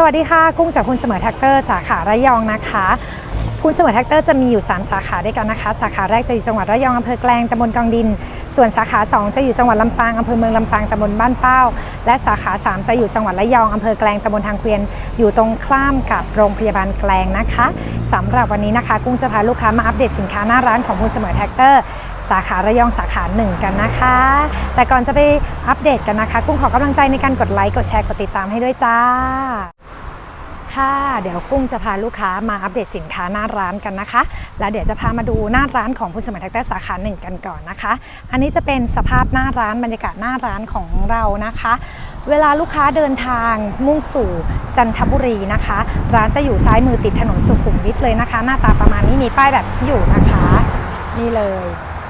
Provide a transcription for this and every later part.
สวัสดีค่ะ กุ้งจากคุณเสมอแท็กเตอร์สาขาระยองนะคะคุณเสมอแท็กเตอร์จะมีอยู่ 3 สาขาด้วยกันนะคะ สาขาแรกจะอยู่จังหวัดระยองอำเภอแกลงตำบลกองดิน ส่วนสาขา 2 จะอยู่จังหวัดลำปางอำเภอเมืองลำปางตำบลบ้านเป้า และสาขา 3 จะอยู่จังหวัดระยองอำเภอแกลงตำบลทางเกวียน อยู่ตรงข้ามกับโรงพยาบาลแกลงนะคะสำหรับวันนี้นะคะ กุ้งจะพาลูกค้ามาอัปเดตสินค้าหน้าร้านของคุณเสมอแท็กเตอร์สาขาระยองสาขาหนึ่งกันนะคะ แต่ก่อนจะไปอัปเดตกันนะคะ กุ้งขอกำลังใจในการกดไลค์กดแชร์กดติดตามให้ด้วยจ้า ค่ะ เดี๋ยวกุ้งจะพาลูกค้ามาอัปเดตสินค้าหน้าร้านกันนะคะ แล้วเดี๋ยวจะพามาดูหน้าร้านของคุณสมัยแท็กเตอร์สาขาหนึ่งกันก่อนนะคะ อันนี้จะเป็นสภาพหน้าร้านบรรยากาศหน้าร้านของเรานะคะ เวลาลูกค้าเดินทางมุ่งสู่จันทบุรีนะคะ ร้านจะอยู่ซ้ายมือติดถนนสุขุมวิทเลยนะคะ หน้าตาประมาณนี้มีป้ายแบบนี้อยู่นะคะ นี่เลย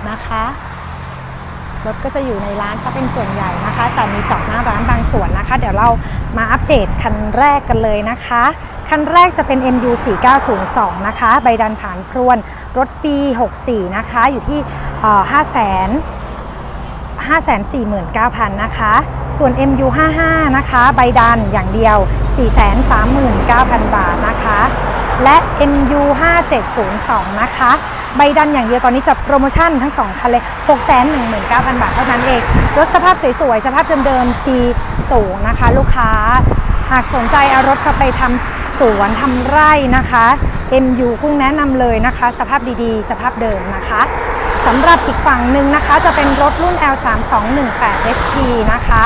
นะคะ รถก็จะอยู่ในร้านซะเป็นส่วนใหญ่นะคะ แต่มีจอดหน้าร้านบางส่วนนะคะ เดี๋ยวเรามาอัปเดตคันแรกกันเลยนะคะ คันแรกจะเป็น MU 4902นะคะ ใบดันฐานพรวน รถปี 64 นะคะ อยู่ที่5 0 0 0 549,000 นะคะ ส่วน MU 55 นะคะ ใบดันอย่างเดียว 439,000 บาทนะคะ และ MU 5702 นะคะ ใบดันอย่างเดียวตอนนี้จะโปรโมชั่นทั้ง 2 คันเลย 619,000 บาทเท่านั้นเอง รถสภาพสวยๆ สภาพเดิมๆ ปีสูงนะคะ ลูกค้า หากสนใจเอารถเข้าไปทำสวนทำไร่นะคะ MU กุ้งแนะนำเลยนะคะ สภาพดีๆ สภาพเดิมนะคะสำหรับอีกฝั่งหนึ่งนะคะ จะเป็นรถรุ่น L3218 SP นะคะ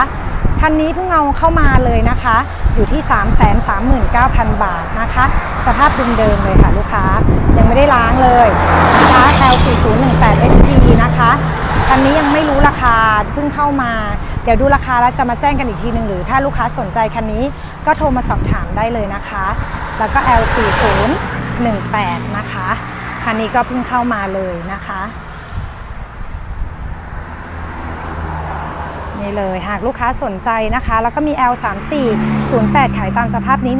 คันนี้เพิ่งเอาเข้ามาเลยนะคะ อยู่ที่ 339,000 บาทนะคะ สภาพเดิมๆเลยค่ะลูกค้ายังไม่ได้ล้างเลยนะคะ L4018 SP นะคะคันนี้ยังไม่รู้ราคาเพิ่งเข้ามา เดี๋ยวดูราคาแล้วจะมาแจ้งกันอีกทีหนึ่งหรือ ถ้าลูกค้าสนใจคันนี้ก็โทรมาสอบถามได้เลยนะคะ แล้วก็ L4018 นะคะคันนี้ก็เพิ่งเข้ามาเลยนะคะ นี่เลย หากลูกค้าสนใจนะคะ แล้วก็มี L34 08 ขายตามสภาพนี้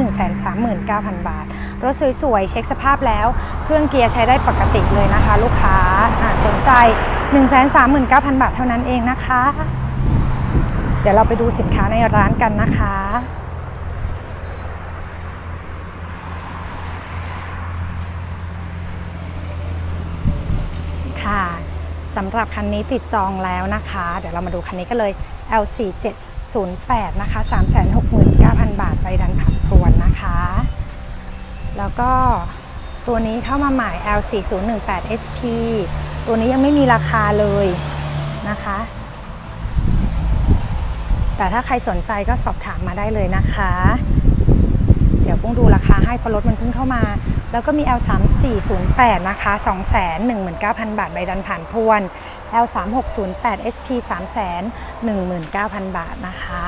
139,000 บาท รถสวยๆ เช็คสภาพแล้ว เครื่องเกียร์ใช้ได้ปกติเลยนะคะ ลูกค้าหากสนใจ 139,000 บาทเท่านั้นเองนะคะ เดี๋ยวเราไปดูสินค้าในร้านกันนะคะค่ะ สำหรับคันนี้ติดจองแล้วนะคะ เดี๋ยวเรามาดูคันนี้กันเลย L4708 นะคะ 369,000 บาทใบดันผัดพรวนนะคะ แล้วก็ตัวนี้เข้ามาใหม่ L4018 SP ตัวนี้ยังไม่มีราคาเลยนะคะ แต่ถ้าใครสนใจก็สอบถามมาได้เลยนะคะ เดี๋ยวปุ้งดูราคาให้พราะรถมันเพิ่งเข้ามา แล้วก็มี L3408 นะคะ 219,000 บาทใบดันผ่านพวน L3608 SP 319,000 บาทนะคะ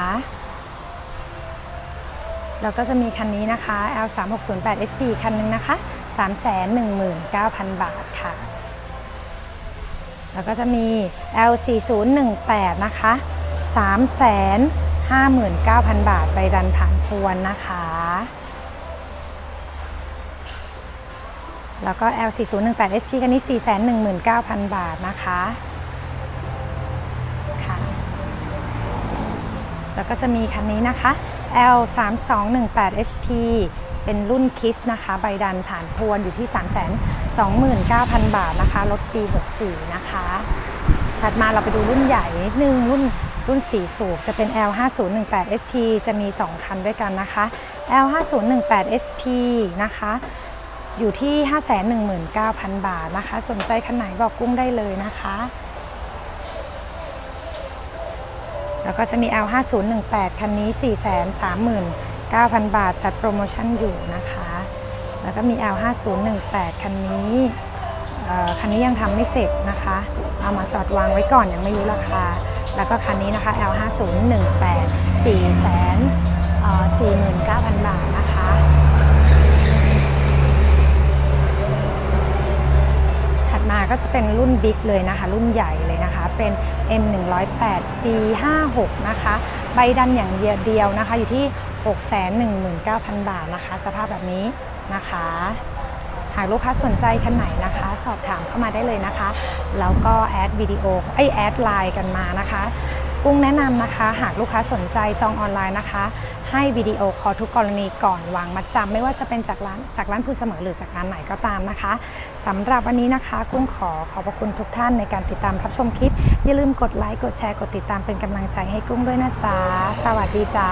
แล้วก็จะมีคันนี้นะคะ L3608 SP คันนึงนะคะ 319,000 บาทค่ะ แล้วก็จะมี L4018 นะคะ359,000 บาท ใบดันผ่านพวนนะคะ แล้วก็ L4018 SP คันนี้ 419,000 บาทนะคะค่ะแล้วก็จะมีคันนี้นะคะ L3218 SP เป็นรุ่นคิสนะคะ ใบดันผ่านพวนอยู่ที่ 329,000 บาทนะคะรถปี 64 นะคะ ถัดมาเราไปดูรุ่นใหญ่นิดนึงรุ่นรุ่นสีสูบจะเป็น L5018 SP จะมี 2 คันด้วยกันนะคะ L5018 SP นะคะ อยู่ที่ 519,000 บาทนะคะ สนใจคันไหนบอกกุ้งได้เลยนะคะ แล้วก็จะมี L5018 คันนี้ 439,000 บาท จัดโปรโมชั่นอยู่นะคะ แล้วก็มี L5018 คันนี้คันนี้ยังทำไม่เสร็จนะคะ เอามาจอดวางไว้ก่อนยังไม่รู้ราคา แล้วก็คันนี้นะคะ L5018 4 4 49,000 บาทนะคะ ถัดมา ก็จะเป็นรุ่นบิ๊กเลยนะคะ รุ่นใหญ่เลยนะคะ เป็น M108 ปี 56 นะคะ ใบดันอย่างเดียวนะคะ อยู่ที่ 619,000 บาทนะคะ สภาพแบบนี้นะคะ หากลูกค้าสนใจคันไหนนะคะ สอบถามเข้ามาได้เลยนะคะ แล้วก็แอดวิดีโอไอแอดไลน์กันมานะคะกุ้งแนะนำนะคะ หากลูกค้าสนใจจองออนไลน์นะคะ ให้วิดีโอคอลทุกกรณีก่อนวางมัดจำไม่ว่าจะเป็นจากร้านจากร้านพูนเสมอหรือจากร้านไหนก็ตามนะคะสำหรับวันนี้นะคะ กุ้งขอขอบพระคุณทุกท่านในการติดตามรับชมคลิป อย่าลืมกดไลค์กดแชร์กดติดตามเป็นกำลังใจให้กุ้งด้วยนะจ๊ะสวัสดีจ้า